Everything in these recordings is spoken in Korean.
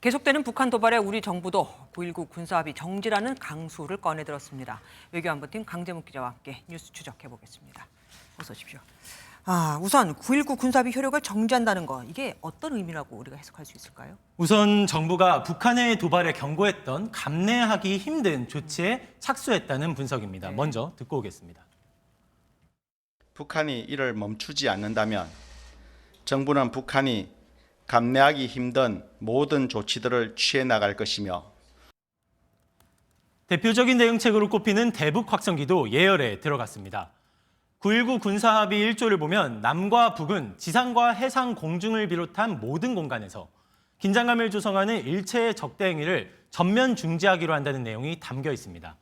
계속되는 북한 도발에 우리 정부도 9.19 군사합의 정지라는 강수를 꺼내들었습니다. 외교안보팀 강재문 기자와 함께 뉴스 추적해 보겠습니다. 어서 오십시오. 아, 우선 9.19 군사합의 효력을 정지한다는 거 이게 어떤 의미라고 우리가 해석할 수 있을까요? 우선 정부가 북한의 도발에 경고했던 감내하기 힘든 조치에 착수했다는 분석입니다. 네. 먼저 듣고 오겠습니다. 북한이 이를 멈추지 않는다면 정부는 북한이 감내하기 힘든 모든 조치들을 취해 나갈 것이며 대표적인 대응책으로 꼽히는 대북 확성기도 예열에 들어갔습니다. 9.19 군사합의 1조를 보면 남과 북은 지상과 해상 공중을 비롯한 모든 공간에서 긴장감을 조성하는 일체의 적대 행위를 전면 중지하기로 한다는 내용이 담겨 있습니다.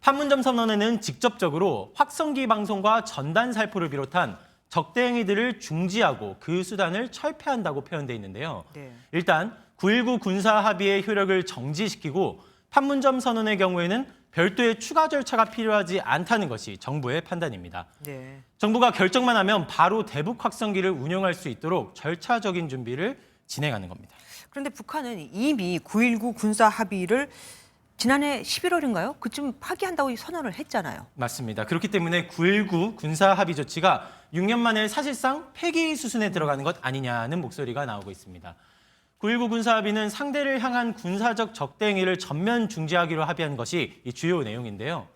판문점 선언에는 직접적으로 확성기 방송과 전단 살포를 비롯한 적대 행위들을 중지하고 그 수단을 철폐한다고 표현돼 있는데요. 네. 일단 9.19 군사 합의의 효력을 정지시키고 판문점 선언의 경우에는 별도의 추가 절차가 필요하지 않다는 것이 정부의 판단입니다. 네. 정부가 결정만 하면 바로 대북 확성기를 운영할 수 있도록 절차적인 준비를 진행하는 겁니다. 그런데 북한은 이미 9.19 군사 합의를 지난해 11월인가요? 그쯤 파기한다고 선언을 했잖아요. 맞습니다. 그렇기 때문에 9.19 군사 합의 조치가 6년 만에 사실상 폐기 수순에 들어가는 것 아니냐는 목소리가 나오고 있습니다. 9.19 군사 합의는 상대를 향한 군사적 적대 행위를 전면 중지하기로 합의한 것이 이 주요 내용인데요.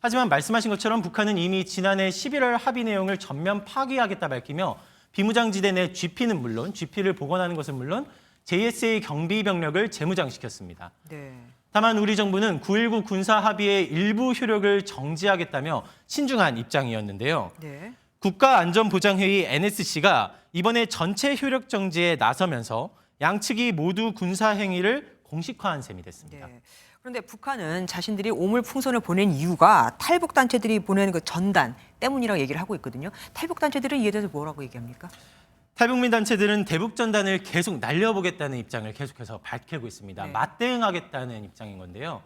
하지만 말씀하신 것처럼 북한은 이미 지난해 11월 합의 내용을 전면 파기하겠다 밝히며 비무장지대 내 GP는 물론 GP를 복원하는 것은 물론 JSA 경비 병력을 재무장시켰습니다. 네. 다만 우리 정부는 9.19 군사 합의의 일부 효력을 정지하겠다며 신중한 입장이었는데요. 네. 국가안전보장회의 NSC가 이번에 전체 효력 정지에 나서면서 양측이 모두 군사 행위를 공식화한 셈이 됐습니다. 네. 그런데 북한은 자신들이 오물풍선을 보낸 이유가 탈북 단체들이 보내는 그 전단 때문이라고 얘기를 하고 있거든요. 탈북 단체들은 이에 대해서 뭐라고 얘기합니까? 탈북민 단체들은 대북 전단을 계속 날려보겠다는 입장을 계속해서 밝히고 있습니다. 네. 맞대응하겠다는 입장인 건데요.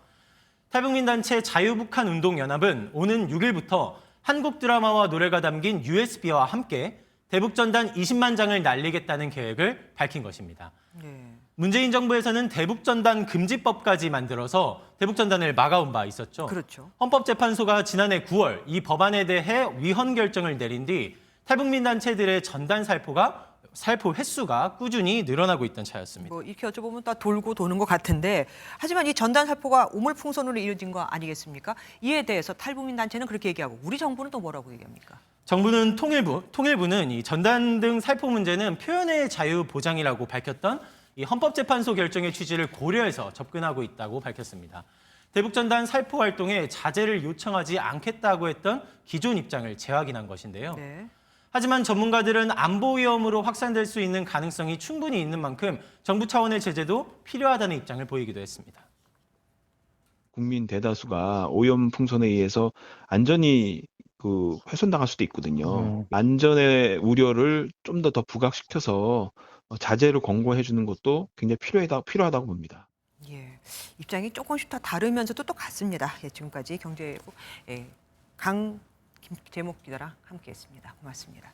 탈북민 단체 자유북한 운동 연합은 오는 6일부터 한국 드라마와 노래가 담긴 USB와 함께 대북 전단 20만 장을 날리겠다는 계획을 밝힌 것입니다. 네. 문재인 정부에서는 대북 전단 금지법까지 만들어서 대북 전단을 막아온 바 있었죠. 그렇죠. 헌법재판소가 지난해 9월 이 법안에 대해 위헌 결정을 내린 뒤 탈북민 단체들의 전단 살포가 살포 횟수가 꾸준히 늘어나고 있던 차였습니다. 뭐 이렇게 여쭤보면 다 돌고 도는 것 같은데 하지만 이 전단 살포가 오물풍선으로 이루어진 거 아니겠습니까? 이에 대해서 탈북민 단체는 그렇게 얘기하고 우리 정부는 또 뭐라고 얘기합니까? 정부는 통일부, 통일부는 이 전단 등 살포 문제는 표현의 자유 보장이라고 밝혔던 이 헌법재판소 결정의 취지를 고려해서 접근하고 있다고 밝혔습니다. 대북 전단 살포 활동에 자제를 요청하지 않겠다고 했던 기존 입장을 재확인한 것인데요. 네. 하지만 전문가들은 안보 위험으로 확산될 수 있는 가능성이 충분히 있는 만큼 정부 차원의 제재도 필요하다는 입장을 보이기도 했습니다. 국민 대다수가 오염 풍선에 의해서 안전이 그 훼손당할 수도 있거든요. 안전의 우려를 좀 더 더 부각시켜서 어, 자제를 권고해 주는 것도 굉장히 필요하다, 필요하다고 봅니다. 예. 입장이 조금씩 다 다르면서도 또 같습니다. 예, 지금까지 경제부 예, 강 김, 제목 기자랑 함께했습니다. 고맙습니다.